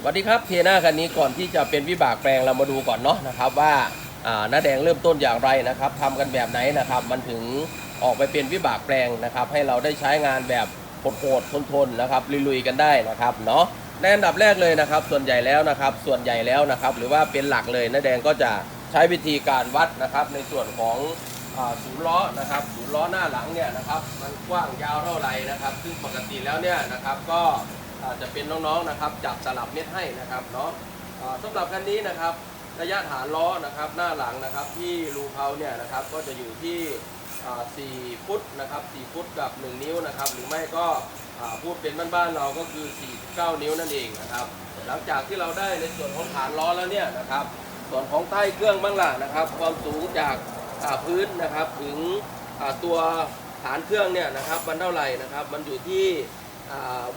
สวัสดีครับเทน่าคันนี้ก่อนที่จะเป็นวิบากแปลงเรามาดูก่อนเนาะนะครับว่าหน้าแดงเริ่มต้นอย่างไรนะครับทำกันแบบไหนนะครับ มันถึงออกไปเป็นวิบากแปลงนะครับ ให้เราได้ใช้งานแบบโหดๆทนๆนะครับลุยๆกันได้นะครับเนาะในอันดับแรกเลยนะครับ ส่วนใหญ่แล้วนะครับ ส่วนใหญ่แล้วนะครับ หรือว่าเป็นหลักเลยหน้าแดงก็จะใช้วิธีการวัดนะครับ ในส่วนของศูนย์ล้อนะครับศูนย์ล้อหน้าหลังเนี่ยนะครับ มันกว้างยาวเท่าไหร่นะครับ ซึ่งปกติแล้วเนี่ยนะครับก็ จะเป็นน้องๆนะครับจับสลับเม็ดให้นะครับเนาะอ่าสำหรับคันนี้นะครับระยะฐานล้อนะครับหน้าหลังนะครับที่รูเขาเนี่ยนะครับก็จะอยู่ที่ 4 ฟุตนะครับ 4 ฟุตกับ 1 นิ้วนะครับหรือไม่ก็พูดเป็นบ้านๆเราก็คือ 49 นิ้วนั่นเองนะครับหลังจากที่เราได้ในส่วนของฐานล้อแล้วเนี่ยนะครับส่วนของใต้เครื่องบ้างล่ะนะครับ ความสูงจากาพื้นนะครับถึงตัวฐานเครื่องเนี่ยนะครับมันเท่าไหร่นะครับมันอยู่ที่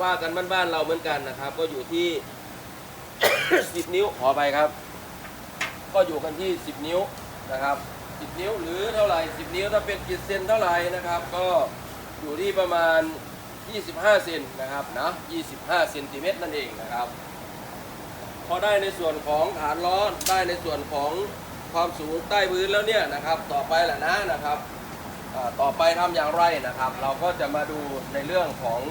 ว่ากันบ้านๆเราเหมือนกันนะครับ ก็อยู่ที่ 10 นิ้วขอไปครับ ก็อยู่กันที่ 10 นิ้วนะครับ 10 นิ้วหรือเท่าไหร่ 10 นิ้วถ้าเป็นกิจเซนเท่าไหร่นะครับ ก็อยู่ที่ประมาณ 25 เซนนะครับนะ25เซนติเมตรนั่นเองนะครับพอได้ในส่วนของฐานล้อได้ในส่วนของความสูงใต้พื้นแล้วเนี่ยนะครับ ต่อไปแหละนะนะครับต่อไปทำอย่างไรนะครับ เราก็จะมาดูในเรื่องของ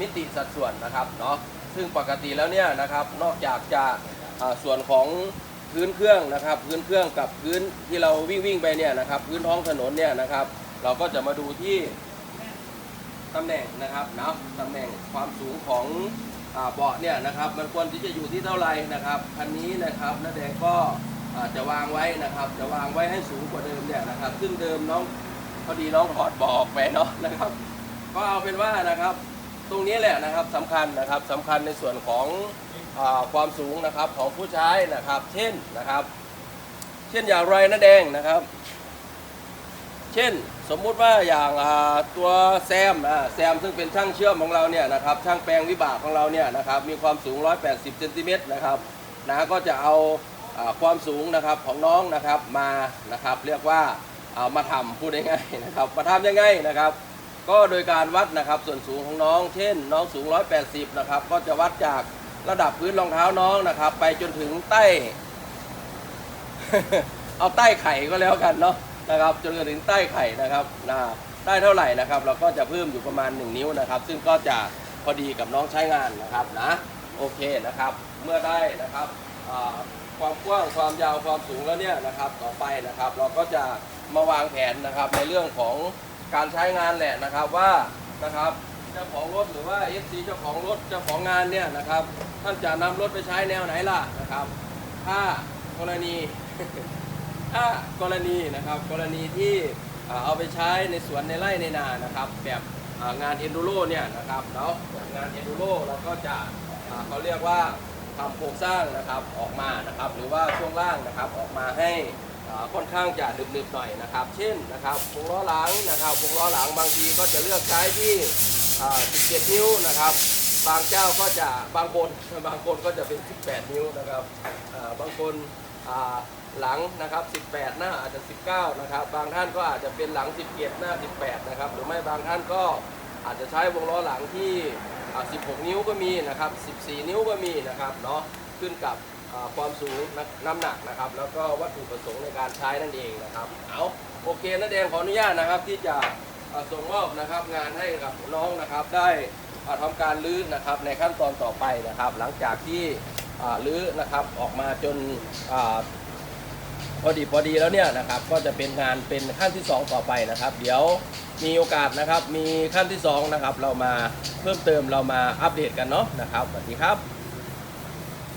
มิติสัดส่วนนะครับเนาะซึ่งปกติแล้วเนี่ยนะครับนอกจากจะส่วนของพื้นเครื่องนะครับ พื้นเครื่องกับพื้นที่เราวิ่งวิ่งไปเนี่ยนะครับ พื้นท้องถนนเนี่ยนะครับ เราก็จะมาดูที่ตำแหน่งนะครับเนาะตำแหน่งความสูงของเบาะเนี่ยนะครับ มันควรที่จะอยู่ที่เท่าไหร่นะครับคันนี้นะครับน้าแดงก็จะวางไว้นะครับ จะวางไว้ให้สูงกว่าเดิมเนี่ยนะครับ ซึ่งเดิมน้องพอดีน้องถอดบอกไปเนาะนะครับ ก็เอาเป็นว่านะครับ ตรงนี้แหละนะครับสำคัญนะครับสำคัญในส่วนของอความสูงนะครับของผู้ใช้นะครับ เช่นนะครับ เช่นอย่างไรนะแดงนะครับ เช่นสมมุติว่าอย่างตัวแซมแซมซึ่งเป็นช่างเชื่อมของเราเนี่ยนะครับช่างแปลงวิบากของเราเนี่ยนะครับมีความสูง 180เซนติเมตรนะครับนะก็จะเอาอ่าความสูงนะครับของน้องนะครับมานะครับ เรียกว่าเอามาทำพูดง่ายๆนะครับมาทำยังไงนะครับ ก็โดยการวัดนะครับส่วนสูงของน้อง เช่น น้องสูง 180 นะครับ ก็จะวัดจากระดับพื้นรองเท้าน้องนะครับ ไปจนถึงใต้ เอาใต้ไข่ก็แล้วกันเนาะนะครับ จนถึงใต้ไข่นะครับนะได้เท่าไหร่นะครับ เราก็จะเพิ่มอยู่ประมาณ 1 นิ้วนะครับ ซึ่งก็จะพอดีกับน้องใช้งานนะครับนะโอเคนะครับ เมื่อได้นะครับความกว้างความยาวความสูงแล้วเนี่ยนะครับ ต่อไปนะครับ เราก็จะมาวางแผนนะครับในเรื่องของ การใช้งานแหละนะครับว่านะครับเจ้าของรถหรือว่า FC เจ้าของรถเจ้าของงานเนี่ยนะครับท่านจะนำรถไปใช้แนวไหนล่ะนะครับ ถ้ากรณีถ้ากรณีนะครับกรณีที่เอาไปใช้ในสวนในไร่ในนานะครับ แบบงานเอนดูโรเนี่ยนะครับเนาะแบบงานเอนดูโรเราก็จะเขาเรียกว่าทำโครงสร้างนะครับออกมานะครับ หรือว่าช่วงล่างนะครับออกมาให้ ค่อนข้างจะดึบๆหน่อยนะครับ เช่นนะครับวงล้อหลังนะครับวงล้อหลังบางทีก็จะเลือกใช้ที่ 17 นิ้วนะครับ บางเจ้าก็จะบางคนบางคนก็จะเป็น 18 นิ้วนะครับบางคนหลังนะครับ 18 หน้าอาจจะ 19 นะครับ บางท่านก็อาจจะเป็นหลัง 17 หน้า 18 นะครับ หรือไม่บางท่านก็อาจจะใช้วงล้อหลังที่ 16 นิ้วก็มีนะครับ 14 นิ้วก็มีนะครับเนาะขึ้นกับ ความสูงนะน้ำหนักนะครับ แล้วก็วัตถุประสงค์ในการใช้นั่นเองนะครับเอาโอเคนะแดงขออนุญาตนะครับที่จะส่งมอบนะครับงานให้กับน้องนะครับ ได้อ่าทำการลื้อนะครับในขั้นตอนต่อไปนะครับ หลังจากที่ลื้อนะครับออกมาจนพอดีพอดีแล้วเนี่ยนะครับก็จะเป็นงานเป็นขั้นที่ 2 ต่อไปนะครับ เดี๋ยวมีโอกาสนะครับมีขั้นที่2นะครับเรามาเพิ่มเติมเรามาอัปเดตกันเนาะนะครับสวัสดีครับ